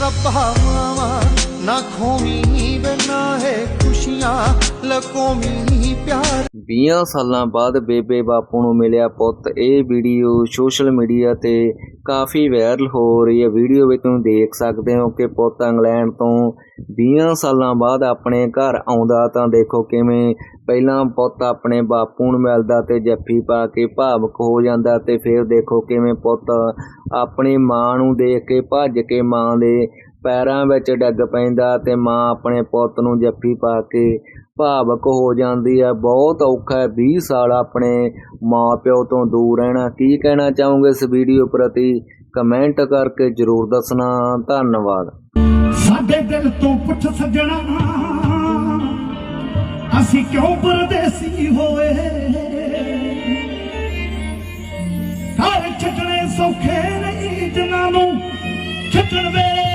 ਰੱਬਾ ਮਾਵਾ ਨਾ ਖੋਵੀਂ ਵੇ ਹੈ ਖੁਸ਼ੀਆਂ ਲਕੋਵੀਂ ਪਿਆਰ। 20 ਸਾਲਾਂ ਬਾਅਦ ਬੇਬੇ ਬਾਪੂ ਨੂੰ ਮਿਲਿਆ ਪੁੱਤ। ਇਹ ਵੀਡੀਓ ਸੋਸ਼ਲ ਮੀਡੀਆ ਤੇ ਕਾਫੀ ਵਾਇਰਲ ਹੋ ਰਹੀ ਹੈ। ਵੀਡੀਓ ਵਿੱਚ ਤੁਸੀਂ ਦੇਖ ਸਕਦੇ ਹੋ ਕਿ ਪੁੱਤ ਇੰਗਲੈਂਡ ਤੋਂ 20 ਸਾਲਾਂ ਬਾਅਦ ਆਪਣੇ ਘਰ ਆਉਂਦਾ ਤਾਂ ਦੇਖੋ ਕਿਵੇਂ ਪਹਿਲਾਂ ਪੁੱਤ ਆਪਣੇ ਬਾਪੂ ਨੂੰ ਮਿਲਦਾ ਤੇ ਜੱਫੀ ਪਾ ਕੇ ਭਾਵਕ ਹੋ ਜਾਂਦਾ ਤੇ ਫਿਰ ਦੇਖੋ ਕਿਵੇਂ ਪੁੱਤ ਆਪਣੀ ਮਾਂ ਨੂੰ ਦੇਖ ਕੇ ਭੱਜ ਕੇ ਮਾਂ ਦੇ ਪੈਰਾਂ ਵਿੱਚ ਡੱਗ ਪੈਂਦਾ ਤੇ ਮਾਂ ਆਪਣੇ ਪੁੱਤ ਨੂੰ ਜੱਫੀ ਪਾ ਕੇ ਭਾਵਕ ਹੋ ਜਾਂਦੀ ਹੈ ਬਹੁਤ ਔਖਾ ਹੈ 20 ਸਾਲ ਆਪਣੇ ਮਾਪਿਓ ਤੋਂ ਦੂਰ ਰਹਿਣਾ। ਕੀ ਕਹਿਣਾ ਚਾਹੋਗੇ ਇਸ ਵੀਡੀਓ ਪ੍ਰਤੀ? ਕਮੈਂਟ ਕਰਕੇ ਜਰੂਰ ਦੱਸਣਾ। ਧੰਨਵਾਦ। ਸਾਡੇ ਦਿਲ ਤੋਂ ਪੁੱਛ ਸੱਜਣਾ, ਅਸੀਂ ਕਿਉਂ ਪਰਦੇਸੀ ਹੋਏ? ਘਰ ਛੱਡਣੇ ਸੌਖੇ ਨਹੀਂ, ਜਿਨ੍ਹਾਂ ਨੂੰ ਛੱਡਣ ਵੇਲੇ